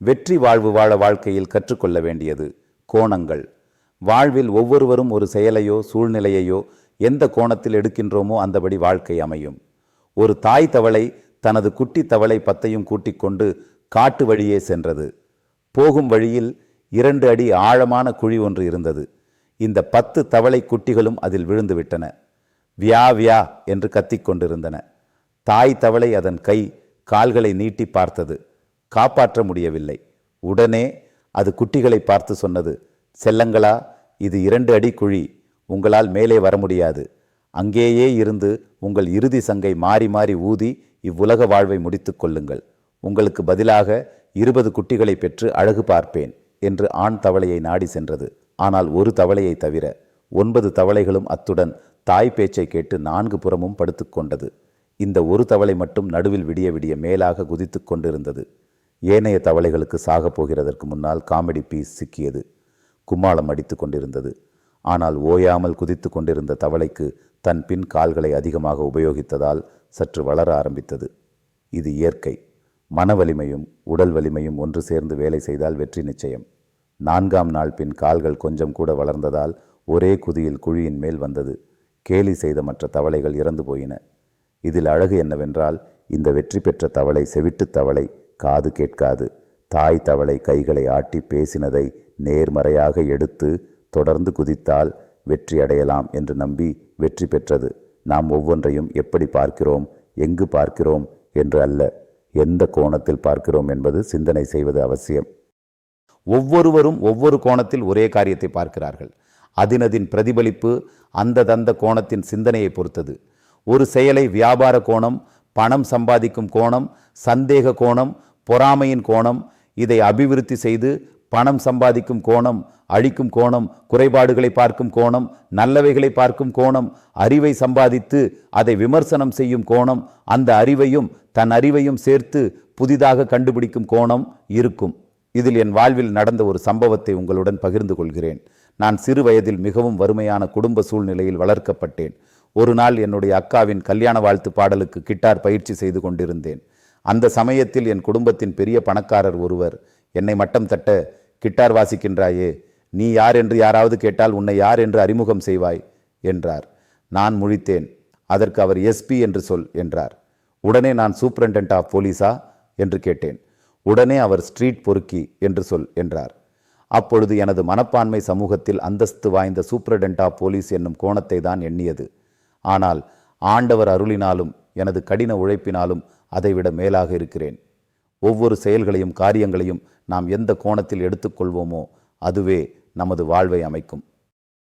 வெற்றி வாழ்வு வாழ வாழ்க்கையில் கற்றுக்கொள்ள வேண்டியது கோணங்கள். வாழ்வில் ஒவ்வொருவரும் ஒரு செயலையோ சூழ்நிலையையோ எந்த கோணத்தில் எடுக்கின்றோமோ அந்தபடி வாழ்க்கை அமையும். ஒரு தாய் தவளை தனது குட்டி தவளை பத்தையும் கூட்டிக் கொண்டு காட்டு வழியே சென்றது. போகும் வழியில் இரண்டு அடி ஆழமான குழி ஒன்று இருந்தது. இந்த பத்து தவளை குட்டிகளும் அதில் விழுந்துவிட்டன வியா வியா என்று கத்திக் கொண்டிருந்தன. தாய் தவளை அதன் கை கால்களை நீட்டி பார்த்தது. காப்பாற்ற முடியவில்லை. உடனே அது குட்டிகளை பார்த்து சொன்னது செல்லங்களா இது இரண்டு அடி குழி உங்களால் மேலே வர முடியாது. அங்கேயே இருந்து உங்கள் இறுதி சங்கை மாறி மாறி ஊதி இவ்வுலக வாழ்வை முடித்துக் கொள்ளுங்கள். உங்களுக்கு பதிலாக இருபது குட்டிகளை பெற்று அழகு பார்ப்பேன் என்று ஆண் தவளையை நாடி சென்றது. ஆனால் ஒரு தவளையை தவிர ஒன்பது தவளைகளும் அத்துடன் தாய் பேச்சை கேட்டு நான்கு புறமும் படுத்துக்கொண்டது இந்த ஒரு தவளை மட்டும் நடுவில் விடிய விடிய மேலாக குதித்துக் கொண்டிருந்தது. ஏனைய தவளைகளுக்கு சாகப் போகிறதற்கு முன்னால் காமெடி பீஸ் சிக்கியது. கும்மாளம் அடித்து கொண்டிருந்தது. ஆனால் ஓயாமல் குதித்து கொண்டிருந்த தவளைக்கு தன் பின் கால்களை அதிகமாக உபயோகித்ததால் சற்று வளர ஆரம்பித்தது. இது இயற்கை. மன வலிமையும் உடல் வலிமையும் ஒன்று சேர்ந்து வேலை செய்தால் வெற்றி நிச்சயம். நான்காம் நாள் பின் கால்கள் கொஞ்சம் கூட வளர்ந்ததால் ஒரே குதியில் குழியின் மேல் வந்தது. கேலி செய்த மற்ற தவளைகள் இறந்து போயின. இதில் அழகு என்னவென்றால் இந்த வெற்றி பெற்ற தவளை செவிட்டுத் தவளை காது கேட்காது. தாய் தவளை கைகளை ஆட்டி பேசினதை நேர்மறையாக எடுத்து தொடர்ந்து குதித்தால் வெற்றி அடையலாம் என்று நம்பி வெற்றி பெற்றது. நாம் ஒவ்வொன்றையும் எப்படி பார்க்கிறோம் எங்கு பார்க்கிறோம் என்று அல்ல எந்த கோணத்தில் பார்க்கிறோம் என்பது சிந்தனை செய்வது அவசியம். ஒவ்வொருவரும் ஒவ்வொரு கோணத்தில் ஒரே காரியத்தை பார்க்கிறார்கள். அதினதின் பிரதிபலிப்பு அந்த தந்த கோணத்தின் சிந்தனையை பொறுத்தது. ஒரு செயலை வியாபார கோணம் பணம் சம்பாதிக்கும் கோணம் சந்தேக கோணம் பொறாமையின் கோணம் இதை அபிவிருத்தி செய்து பணம் சம்பாதிக்கும் கோணம் அழிக்கும் கோணம் குறைபாடுகளை பார்க்கும் கோணம் நல்லவைகளை பார்க்கும் கோணம் அறிவை சம்பாதித்து அதை விமர்சனம் செய்யும் கோணம் அந்த அறிவையும் தன் அறிவையும் சேர்த்து புதிதாக கண்டுபிடிக்கும் கோணம் இருக்கும். இதில் என் வாழ்வில் நடந்த ஒரு சம்பவத்தை உங்களுடன் பகிர்ந்து கொள்கிறேன். நான் சிறு வயதில் மிகவும் வறுமையான குடும்ப சூழ்நிலையில் வளர்க்கப்பட்டேன். ஒரு நாள் என்னுடைய அக்காவின் கல்யாண வாழ்த்து பாடலுக்கு கிட்டார் பயிற்சி செய்து கொண்டிருந்தேன். அந்த சமயத்தில் என் குடும்பத்தின் பெரிய பணக்காரர் ஒருவர் என்னை மட்டம் தட்ட கிட்டார் வாசிக்கின்றாயே நீ யார் என்று யாராவது கேட்டால் உன்னை யார் என்று அறிமுகம் செய்வாய் என்றார். நான் முழித்தேன். அதற்கு அவர் எஸ்பி என்று சொல் என்றார். உடனே நான் சூப்பரண்டன்ட் ஆஃப் போலீஸா? என்று கேட்டேன். உடனே அவர் ஸ்ட்ரீட் பொறுக்கி என்று சொல் என்றார். அப்பொழுது எனது மனப்பான்மை சமூகத்தில் அந்தஸ்து வாய்ந்த சூப்பரடென்ட் ஆஃப் போலீஸ் என்னும் கோணத்தை தான் எண்ணியது. ஆனால் ஆண்டவர் அருளினாலும் எனது கடின உழைப்பினாலும் அதைவிட மேலாக இருக்கிறேன். ஒவ்வொரு செயல்களையும் காரியங்களையும் நாம் எந்த கோணத்தில் எடுத்துக்கொள்வோமோ அதுவே நமது வாழ்வை அமைக்கும்.